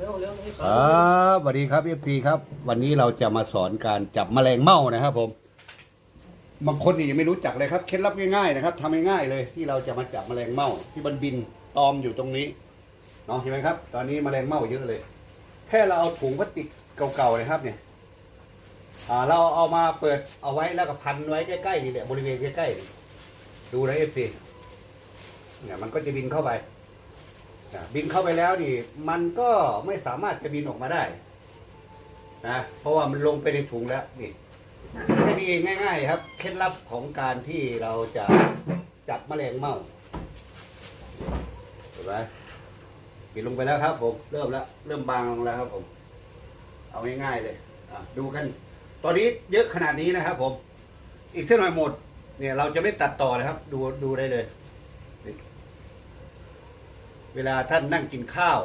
ครับสวัสดีครับเอฟซีครับ วันนี้เราจะมาสอนการจับแมลงเม่านะครับ ผมบางคนนี่ยังไม่รู้จักเลยครับเคล็ดลับง่ายๆนะครับทำง่ายๆเลยที่เราจะมาจับแมลงเม่าที่มันบินตอมอยู่ตรงนี้เนาะเห็นไหมครับ ตอนนี้แมลงเม่าเยอะเลย แค่เราเอาถุงพลาสติกเก่าๆเลยครับ เนี่ยอ่าเราเอามาเปิดเอาไว้แล้วก็พันไว้ใกล้ๆนี่แหละบริเวณใกล้ๆนี่ดูนะเอฟซีเนี่ยมันก็จะบินเข้าไป บินเข้าไปแล้วนี่ มันก็ไม่สามารถจะบินออกมาได้นะเพราะว่ามันลงไปในถุงแล้วนี่แค่นี้เองง่าย ๆ ครับ เคล็ดลับของการที่เราจะจับแมลงเม่าเห็นไหมบินลงไปแล้วครับ ผมเริ่มแล้วเริ่มบางลงแล้วครับผม เอาง่ายๆเลยดูกัน ตอนนี้เยอะขนาดนี้นะครับ ผม อีกเท่าหน่อยหมด เนี่ย เราจะไม่ตัดต่อเลยครับ ดูดูได้เลย เวลาท่านนั่งกินข้าว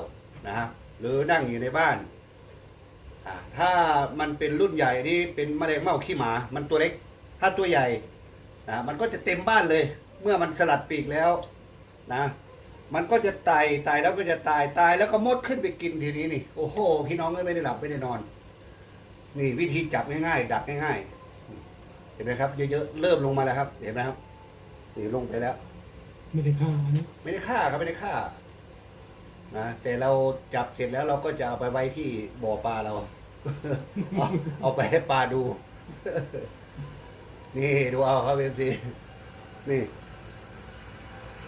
นะฮะหรือนั่งอยู่ในบ้านอ่าถ้ามันเป็นรุ่นใหญ่นี่เป็นมะเร็งเม่าขี้หมา มันตัวเล็ก ถ้าตัวใหญ่นะมันก็จะเต็มบ้านเลย เมื่อมันสลัดปีกแล้วนะมันก็จะตายตายแล้วก็จะตายตายแล้วก็มดขึ้นไปกินทีนี้นี่โอ้โหพี่น้องก็ไม่ได้หลับไม่ได้นอน นี่วิธีจับง่ายๆดักง่ายๆเห็นไหมครับเยอะๆเริ่มลงมาแล้วครับ เห็นไหมครับนี่ลงไปแล้ว ไม่ได้ฆ่านะไม่ได้ฆ่าครับไม่ได้ฆ่า นะแต่เราจับเสร็จแล้วเราก็จะเอาไปไว้ที่บ่อปลาเรา เอาเอาไปให้ปลาดู นี่ดูเอาครับเอฟซีนี่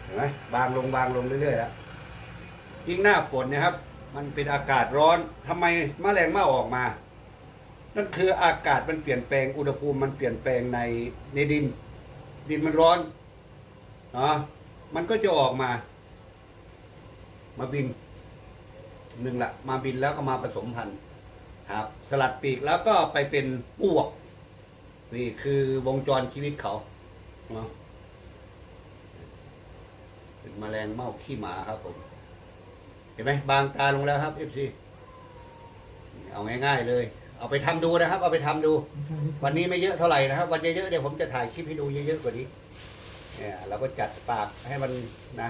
เห็นไหมบางลงบางลงเรื่อยๆแล้วยิ่งหน้าฝนนะครับ มันเป็นอากาศร้อนทำไมแมลงเม่าออกมา นั่นคืออากาศมันเปลี่ยนแปลงอุณหภูมิมันเปลี่ยนแปลงในในดิน ดินมันร้อนเนาะมันก็จะออกมา มาบินหนึ่งละมาบินแล้วก็มาผสมพันธุ์ครับ สลัดปีกแล้วก็ไปเป็นปวก นี่คือวงจรชีวิตเขาเนาะเป็นแมลงเม่าขี้หมาครับผม เห็นไหมบางตาลงแล้วครับเอฟซีเอาง่ายๆเลย เอาไปทำดูนะครับ เอาไปทำดู วันนี้ไม่เยอะเท่าไหร่นะครับ วันเยอะๆเดี๋ยวผมจะถ่ายคลิปให้ดูเยอะๆกว่านี้เนี่ยเราก็จัดปากให้มันนะ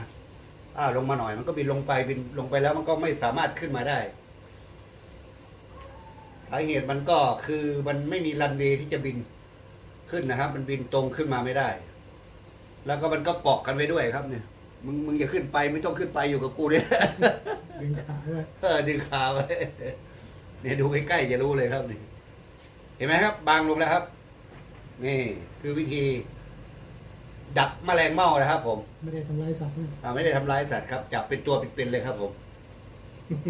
อ้าวลงมาหน่อย มันก็บินลงไปบินลงไปแล้วมันก็ไม่สามารถขึ้นมาได้สาเหตุมันก็คือมันไม่มีรันเวย์ที่จะบินขึ้นนะครับ มันบินตรงขึ้นมาไม่ได้ แล้วก็มันก็เกาะกันไปด้วยครับเนี่ย มึงมึงอย่าขึ้นไปไม่ต้องขึ้นไปอยู่กับกูเนี่ยดึงขาไว้เออดึงขาไว้เนี่ยดูใกล้ๆจะรู้เลยครับนี่เห็นไหมครับ บางลงแล้วครับ นี่คือวิธี ดักแมลงเม่านะครับ ผมไม่ได้ทำร้ายสัตว์นะอ่าไม่ได้ทำร้ายสัตว์ครับจับเป็นตัวเป็นๆเลยครับ ผม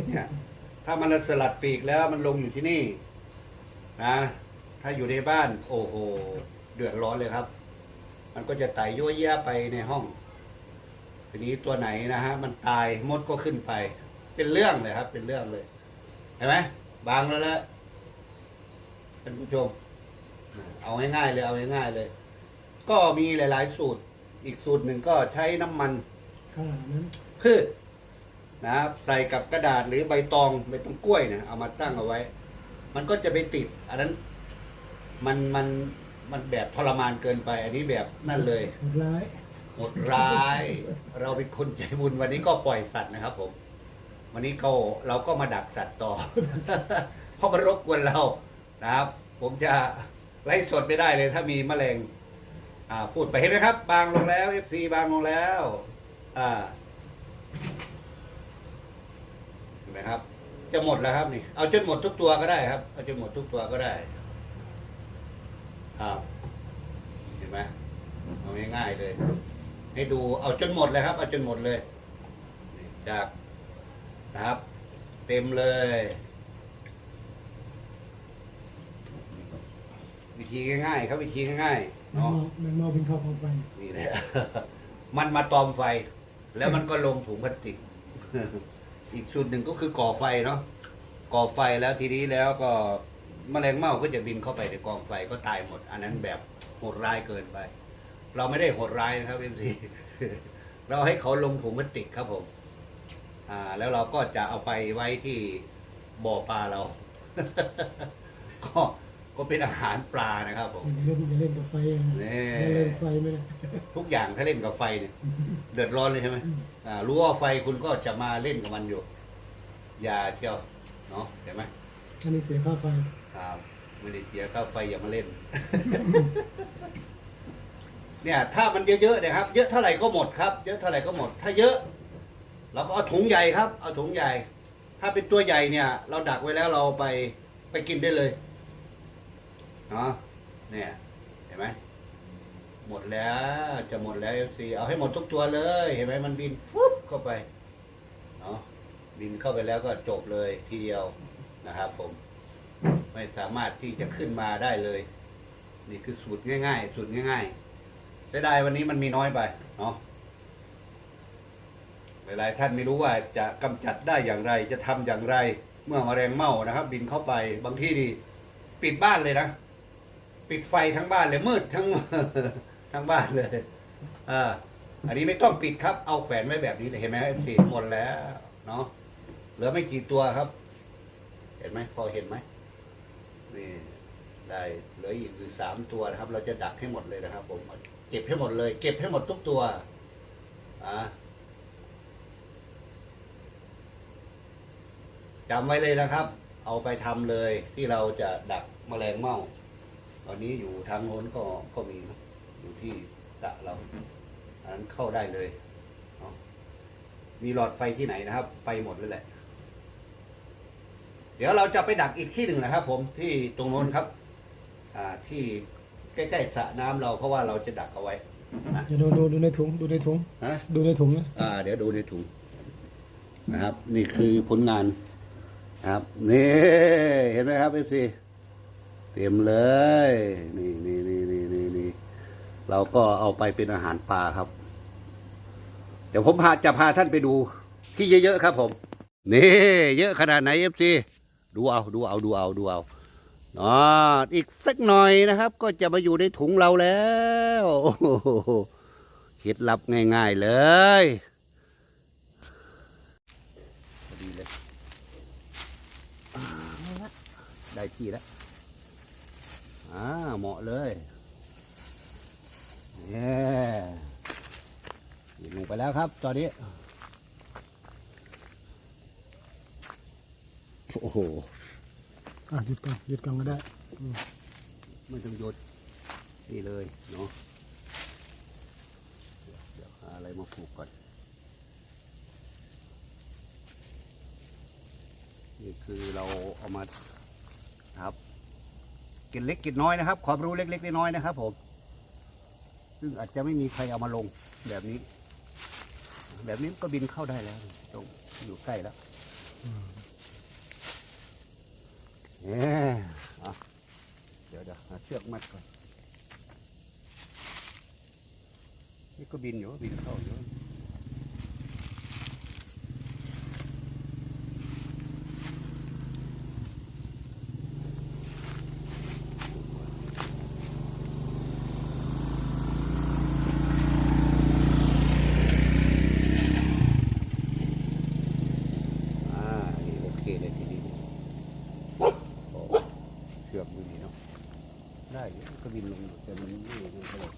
เนี่ยถ้ามันสลัดปีกแล้วมันลงอยู่ที่นี่นะถ้าอยู่ในบ้าน โอ้โหเดือดร้อนเลยครับ มันก็จะไต่ยั่วเยี่ยไปในห้อง ทีนี้ตัวไหนนะฮะ มันตายมดก็ขึ้นไป เป็นเรื่องเลยครับ เป็นเรื่องเลยเห็นไหมบางแล้วละท่านผู้ชม เอาง่ายๆเลย เอาง่ายๆเลย ก็มีหลาย ๆ สูตร อีกสูตรหนึ่งก็ใช้น้ำมันฆ่านั้นพืชนะครับใส่กับกระดาษหรือใบตองใบตองกล้วยเนี่ยเอามาตั้งเอาไว้ มันก็จะไปติด อันนั้น มันมันมันแบบทรมานเกินไป อันนี้แบบนั่นเลยโหดร้ายโหดร้าย เราเป็นคนใจบุญวันนี้ก็ปล่อยสัตว์นะครับผม วันนี้ก็เราก็มาดักสัตว์ต่อ เพราะมันรบกวนเรานะครับ ผมจะไล่สดไม่ได้เลย ถ้ามีแมลง อ่าพูดไปเห็นไหมครับ บางลงแล้วเอฟซีบางลงแล้วอ่าเห็นไหมครับ จะหมดแล้วครับนี่เอาจนหมดทุกตัวก็ได้ครับเอาจนหมดทุกตัวก็ได้ครับเห็นไหมเอาง่ายๆเลย ให้ดูเอาจนหมดเลยครับ เอาจนหมดเลยจากนะครับ เต็มเลย วิธีง่ายๆครับวิธีง่ายๆแมงเนาะเมาแมงเมาเป็นข้าวของไฟนี่แหละ มันมาตอมไฟ แล้วมันก็ลงถุงพลาสติก อีกส่วนหนึ่งก็คือก่อไฟเนาะก่อไฟแล้วทีนี้แล้วก็แมลงเม่าก็จะบินเข้าไปในกองไฟก็ตายหมด อันนั้นแบบโหดร้ายเกินไป เราไม่ได้โหดร้ายนะครับเอ็มซี เราให้เขาลงถุงพลาสติกครับผม อ่า แล้วเราก็จะเอาไปไว้ที่บ่อปลาเรา ก็ ก็เป็นอาหารปลานะครับผมอย่าเล่นอย่าเล่นกับไฟนะนี่อย่าเล่นไฟไม่ได้ทุกอย่างถ้าเล่นกับไฟเนี่ยเดือดร้อนเลยใช่ไหมอ่ารู้ว่าไฟคุณก็จะมาเล่นกับมันอยู่ อยาเที่ยวเนาะเห็นไหมอันนี้เสียค่าไฟครับไม่ได้เสียค่าไฟอย่ามาเล่น เนี่ย ถ้ามันเยอะๆเนี่ยครับ เยอะเท่าไหร่ก็หมดครับ เยอะเท่าไหร่ก็หมด ถ้าเยอะเราก็เอาถุงใหญ่ครับ เอาถุงใหญ่ ถ้าเป็นตัวใหญ่เนี่ย เราดักไว้แล้วเราไปไปกินได้เลย เนาะเนี่ยเห็นไหมหมดแล้วจะหมดแล้วสิเอาให้หมดทุกตัวเลย เห็นไหมมันบินฟุ๊บเข้าไปเนาะบินเข้าไปแล้วก็จบเลยทีเดียวนะครับ ผม ไม่สามารถที่จะขึ้นมาได้เลย นี่คือสูตรง่าย ๆ สูตรง่ายๆเสียดายวันนี้มันมีน้อยไปเนาะหลายๆท่านไม่รู้ว่าจะกำจัดได้อย่างไร จะทำอย่างไร เมื่อมแมลงเม่านะครับ บินเข้าไปบางที่นี่ปิดบ้านเลยนะ ปิดไฟทั้งบ้านเลยมืดทั้ง ทั้งบ้านเลยอ่าอันนี้ไม่ต้องปิดครับเอาแขวนไว้แบบนี้เลยเห็นไหมครับสีหมดแล้วเนาะเหลือไม่กี่ตัวครับ เห็นไหมพอเห็นไหมนี่ได้เหลืออีกอยู่สามตัวนะครับ เราจะดักให้หมดเลยนะครับ ผมเก็บให้หมดเลย เก็บให้หมดทุกตัวอ่าจำไว้เลยนะครับ เอาไปทำเลยที่เราจะดักแมลงเม่า ตอนนี้อยู่ทางโน้นก็ก็มีนะอยู่ที่สระเราอันนั้นเข้าได้เลยเนาะมีหลอดไฟที่ไหนนะครับ ไปหมดเลยแหละ เดี๋ยวเราจะไปดักอีกที่หนึ่งนะครับ ผมที่ตรงโน้นครับ อ่าที่ใกล้ๆสระน้ำเราเพราะว่าเราจะดักเอาไว้นะเดี๋ยวดูดูดูในถุงดูในถุงฮะ ดูในถุงนะอ่าเดี๋ยวดูในถุงนะครับ นี่คือผลงานนะครับนี่เห็นไหมครับเอฟซี เต็มเลย นี่นี่นี่นี่นี่นี่เราก็เอาไปเป็นอาหารปลาครับ เดี๋ยวผมพาจะพาท่านไปดูที่เยอะๆครับผม นี่ เยอะขนาดไหนเอฟซีดูเอาดูเอาดูเอาดูเอาอ๋ออีกสักหน่อยนะครับ ก็จะมาอยู่ในถุงเราแล้วโอ้โหเคล็ดลับง่าย ๆเลยพอดีเลยอ่าได้ที่แล้ว อ่าเหมาะเลยเนี่ยยิงลงไปแล้วครับตอนนี้ โอ้โหอะหยุดก่อนหยุดก่อนก็ได้ไม่ต้องหยดนี่เลยเนาะเดี๋ยวเดี๋ยวหาอะไรมาผูกก่อน นี่คือเราเอามาครับ กินเล็กกินน้อยนะครับ ความรู้เล็กๆน้อยๆนะครับ ผม ซึ่งอาจจะไม่มีใครเอามาลงแบบนี้ แบบนี้ก็บินเข้าได้แล้วตรงอยู่ใกล้แล้วเนี่ยอะเดี๋ยวเดี๋ยวหาเชือกมัดก่อนนี่ก็บินอยู่บินเข้าอยู่อ่านี่โอเคเลยทีนี้โอ้เชือกมือดีเนาะ ได้ก็บินลงแต่มันไม่ลงไปเลย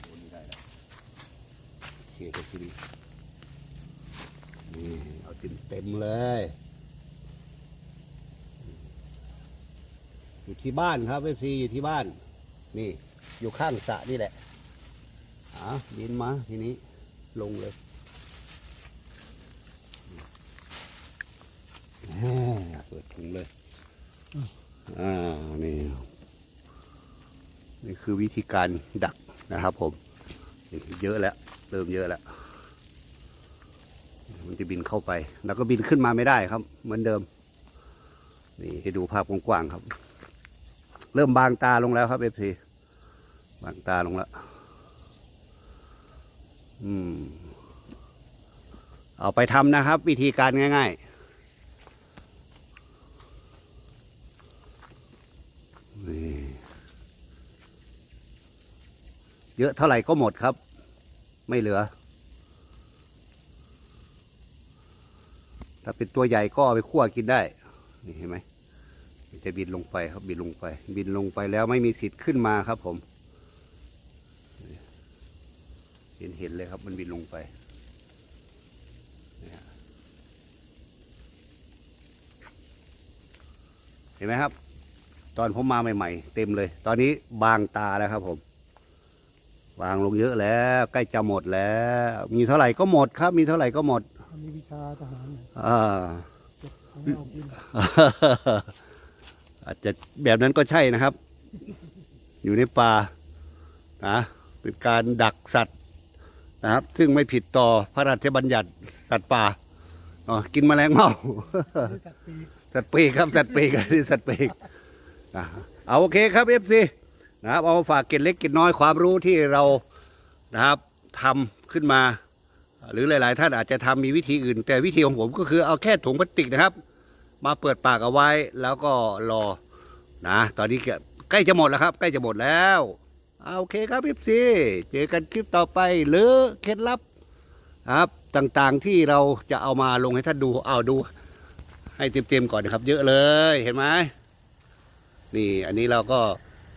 โอ้นี่ได้แล้วโอเคก็ทีนี้นี่เอาเต็มเต็มเลยอยู่ที่บ้านครับเอฟซีอยู่ที่บ้าน นี่ อยู่ข้างสระนี่แหละอะบินมาทีนี้ลงเลย อ่า เปิดถุงเลย อ่า นี่ นี่คือวิธีการดักนะครับผมนี่เยอะแล้ว เริ่มเยอะแล้ว มันจะบินเข้าไป แล้วก็บินขึ้นมาไม่ได้ครับ เหมือนเดิม นี่ให้ดูภาพกว้างๆครับ เริ่มบางตาลงแล้วครับเอฟซีบางตาลงแล้วอืม เอาไปทำนะครับ วิธีการง่าย ๆ นี่ เยอะเท่าไหร่ก็หมดครับ ไม่เหลือ ถ้าเป็นตัวใหญ่ก็เอาไปคั่วกินได้ นี่เห็นไหมมันจะบินลงไปครับบินลงไป บินลงไปแล้วไม่มีสิทธิ์ขึ้นมาครับผมเห็นเห็นเลยครับ มันบินลงไปเนี่ยเห็นไหมครับ ตอนผมมาใหม่ ๆ เต็มเลย ตอนนี้บางตาแล้วครับผม วางลงเยอะแล้ว ใกล้จะหมดแล้ว มีเท่าไหร่ก็หมดครับ มีเท่าไหร่ก็หมดอันนี้วิชาทหารเนี่ยอ่าเก็บของเรากินอาจจะแบบนั้นก็ใช่นะครับ อยู่ในป่านะเป็นการดักสัตว์นะครับ ซึ่งไม่ผิดต่อพระราชบัญญัติสัตว์ป่าอ๋อกินแมลงเม่านี่สัตว์ปีกสัตว์ปีกครับสัตว์ปีกอันนี้สัตว์ปีกอะเอาโอเคครับเอฟซี นะครับเอามาฝากเกล็ดเล็กเกล็ดน้อยความรู้ที่เรานะครับทำขึ้นมา หรือหลาย ๆ ท่านอาจจะทำมีวิธีอื่น แต่วิธีของผมก็คือเอาแค่ถุงพลาสติกนะครับ มาเปิดปากเอาไว้แล้วก็รอนะตอนนี้ก็ใกล้จะหมดแล้วครับ ใกล้จะหมดแล้วเอาโอเคครับเอฟซีเจอกันคลิปต่อไปหรือเคล็ดลับครับต่างๆที่เราจะเอามาลงให้ท่านดูเอาดู ให้เต็มๆก่อนนะครับ เยอะเลยเห็นไหมนี่อันนี้เราก็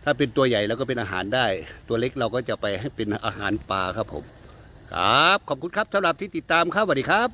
ถ้าเป็นตัวใหญ่เราก็เป็นอาหารได้ ตัวเล็กเราก็จะไปให้เป็นอาหารปลาครับผม ครับ ขอบคุณครับสำหรับที่ติดตามครับสวัสดีครับ